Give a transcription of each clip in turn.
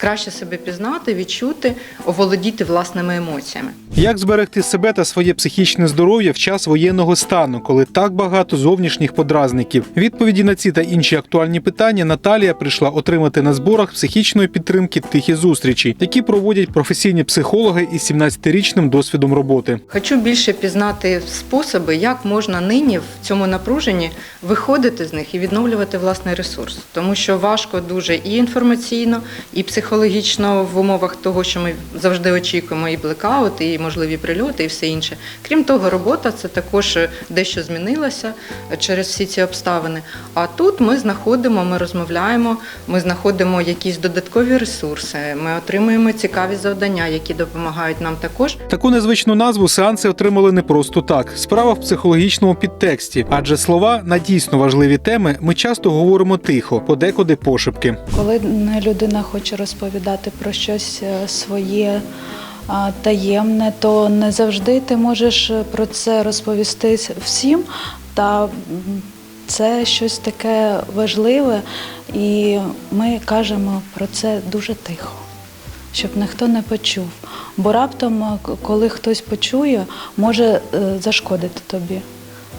краще себе пізнати, відчути, оволодіти власними емоціями. Як зберегти себе та своє психічне здоров'я в час воєнного стану, коли так багато зовнішніх подразників? Відповіді на ці та інші актуальні питання Наталія прийшла отримати на зборах психічної підтримки тихі зустрічі, які проводять професійні психологи із 17-річним досвідом роботи. Хочу більше пізнати способи, як можна нині в цьому напруженні виходити з них і відновлювати власний ресурс, тому що важко дуже і інформаційно, і психологічно в умовах того, що ми завжди очікуємо, і блекаут, і можливі прильоти, і все інше. Крім того, робота це також дещо змінилася через всі ці обставини. А тут ми знаходимо, ми розмовляємо, ми знаходимо якісь додаткові ресурси, ми отримуємо цікаві завдання, які допомагають нам також Таку незвичну назву сеанси отримали не просто так. Справа в психологічному підтексті, адже слова на дійсно важливі теми ми часто говоримо тихо, подекуди пошепки. Коли людина хоче розповідати про щось е, своє таємне, то не завжди ти можеш про це розповісти всім. Та це щось таке важливе, і ми кажемо про це дуже тихо, щоб ніхто не почув. Бо раптом, е, коли хтось почує, може е, зашкодити тобі.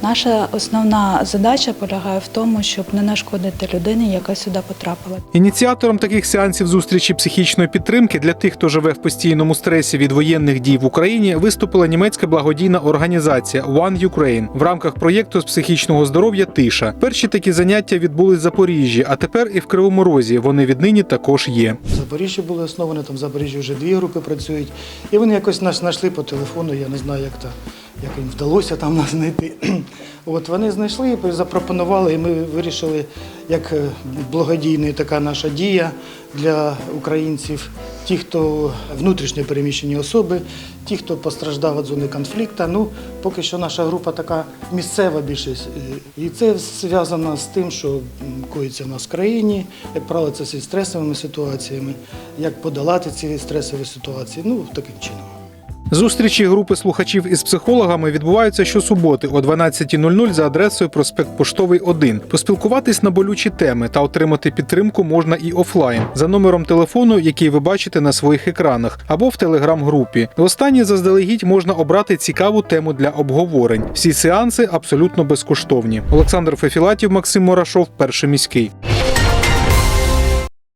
Наша основна задача полягає в тому, щоб не нашкодити людині, яка сюди потрапила. Ініціатором таких сеансів зустрічі психічної підтримки для тих, хто живе в постійному стресі від воєнних дій в Україні, виступила німецька благодійна організація One Ukraine в рамках проєкту з психічного здоров'я Тиша. Перші такі заняття відбулись в Запоріжжі, а тепер і в Кривому Розі. Вони віднині також є. В Запоріжжі були основані, там в Запоріжжі вже дві групи працюють. І вони якось нас знайшли по телефону, я не знаю, як, то, як їм вдалося там нас знайти. От вони знайшли і запропонували, і ми вирішили, як е, благодійна така наша дія для українців, ті, хто внутрішньо переміщені особи, ті, хто постраждав від зони конфлікту. Ну, поки що наша група така місцева більшість. І це зв'язано з тим, що коїться в нас в країні, як правило, це зі стресовими ситуаціями, як подолати ці стресові ситуації. Ну, таким чином. Зустрічі групи слухачів із психологами відбуваються щосуботи о 12.00 за адресою проспект Поштовий 1. Поспілкуватись на болючі теми та отримати підтримку можна і офлайн за номером телефону, який ви бачите на своїх екранах, або в телеграм-групі. В останній заздалегідь можна обрати цікаву тему для обговорень. Всі сеанси абсолютно безкоштовні. Олександр Фефілатів, Максим Мурашов, перший міський.